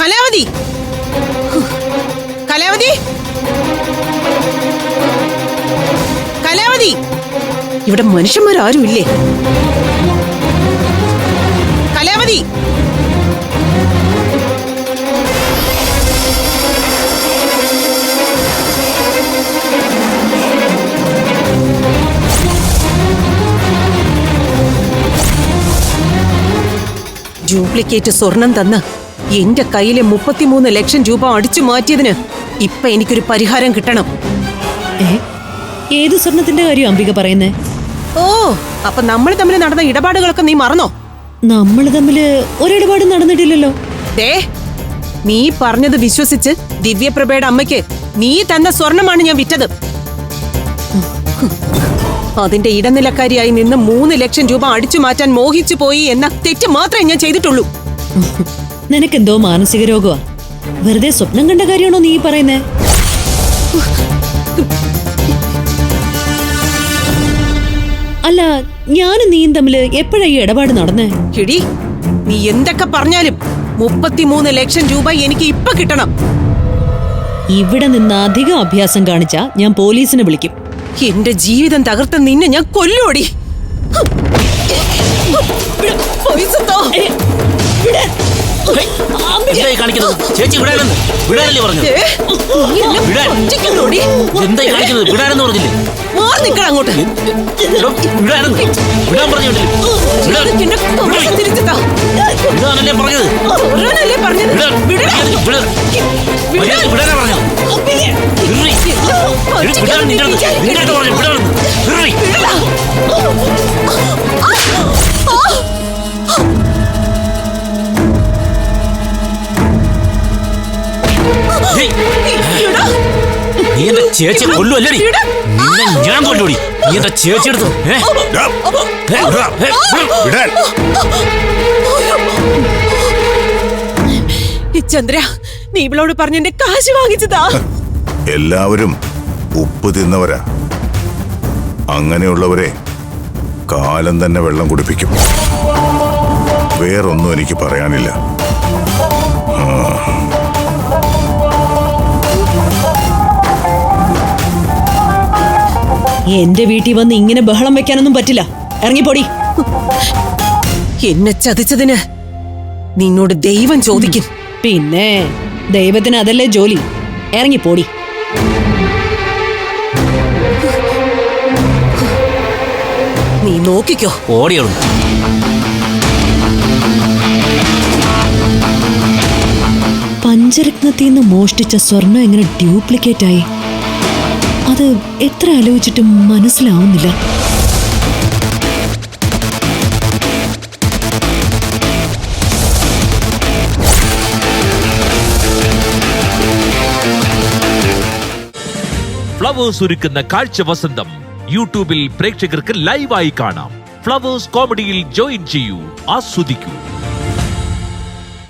കലാവതി. കലാവതി. കലാവതി. ഇവിടെ മനുഷ്യന്മാരാരും ഇല്ലേ കലാവതി. ഡ്യൂപ്ലിക്കേറ്റ് സ്വർണം തന്ന് എന്റെ കയ്യിലെ മുപ്പത്തിമൂന്ന് ലക്ഷം രൂപ അടിച്ചു മാറ്റിയതിന് ഇപ്പൊ എനിക്കൊരു പരിഹാരം കിട്ടണം. ഏത് സ്വർണത്തിന്റെ കാര്യം അംബിക പറയുന്നേ? ഓ അപ്പൊ നമ്മൾ തമ്മിൽ നടന്ന ഇടപാടുകളൊക്കെ നീ മറന്നോ? നമ്മൾ തമ്മിൽ ഒരിടപാടും നടന്നിട്ടില്ലല്ലോ. ദേ നീ പറഞ്ഞത് വിശ്വസിച്ച് ദിവ്യപ്രഭയുടെ അമ്മയ്ക്ക് നീ തന്ന സ്വർണമാണ് ഞാൻ വിറ്റത്. അതിന്റെ ഇടനിലക്കാരിയായി നിന്ന് മൂന്ന് ലക്ഷം രൂപ അടിച്ചു മാറ്റാൻ മോഹിച്ചു പോയി എന്ന തെറ്റ് മാത്രമേ ഞാൻ ചെയ്തിട്ടുള്ളൂ. നിനക്കെന്തോ മാനസിക രോഗമാ വെറുതെ സ്വപ്നം കണ്ട കാര്യമാണോ നീ പറയുന്നത് പറയുന്നേ? അല്ല ഞാനും നീയും തമ്മിൽ എപ്പോഴാ ഈ ഇടപാട് നടന്നേ? നീ എന്തൊക്കെ പറഞ്ഞാലും മുപ്പത്തിമൂന്ന് ലക്ഷം രൂപ എനിക്ക് ഇപ്പൊ കിട്ടണം. ഇവിടെ നിന്ന് അധികം അഭ്യാസം കാണിച്ചാ ഞാൻ പോലീസിനെ വിളിക്കും. എന്റെ ജീവിതം തകർത്ത നിന്നെ ഞാൻ കൊല്ലോടി എന്തായി കാണിക്കുന്നത്? ചേച്ചി വിടാനെന്ന്. വിടാനല്ലേ എന്നെ വിടാൻ. എന്തായി കാണിക്കുന്നത്? വിടാനെന്ന് പറഞ്ഞില്ലേ? നിക്കണം അങ്ങോട്ട്. വിടാനെന്ന്. വിടാൻ താ. വിടാനല്ലേ പറഞ്ഞത്? തൊടാനല്ലേ പറഞ്ഞത്? വിടാനാ പറഞ്ഞത്. വിടാൻ നിങ്ങളുടെ നിങ്ങളുടെ പറഞ്ഞു വിടാനെന്ന് നീ എന്റെ ചേച്ചിയെ കൊല്ലുവല്ലേടി? നിന്നെ ഞാൻ കൊല്ലൂടി നീ എന്റെ ചേച്ചി എടുത്തു ചന്ദ്ര നീ ഇവളോട് പറഞ്ഞ എന്റെ കാശ് വാങ്ങിച്ചതാ. എല്ലാവരും ഉപ്പ് തിന്നവരാ. അങ്ങനെയുള്ളവരെ കാലം തന്നെ വെള്ളം കുടിപ്പിക്കും. വേറൊന്നും എനിക്ക് പറയാനില്ല. എന്റെ വീട്ടിൽ വന്ന് ഇങ്ങനെ ബഹളം വെക്കാനൊന്നും പറ്റില്ല. ഇറങ്ങിപ്പോടി. എന്നെ ചതിച്ചതിന് നിന്നോട് ദൈവം ചോദിക്കും. പിന്നെ ദൈവത്തിന് അതല്ലേ ജോലി. ഇറങ്ങിപ്പോടി. നീ നോക്കിക്കോ. ഓടിയോളൂ പഞ്ചരത്നത്തിൽ നിന്ന് മോഷ്ടിച്ച സ്വർണം എങ്ങനെ ഡ്യൂപ്ലിക്കേറ്റ് ആയി? അത് എത്ര ആലോചിച്ചിട്ടും മനസ്സിലാവുന്നില്ല. ഫ്ലവേഴ്സ് ഒരുക്കുന്ന കാഴ്ച വസന്തം യൂട്യൂബിൽ പ്രേക്ഷകർക്ക് ലൈവായി കാണാം. ഫ്ലവേഴ്സ് കോമഡിയിൽ ജോയിൻ ചെയ്യൂ ആസ്വദിക്കൂ.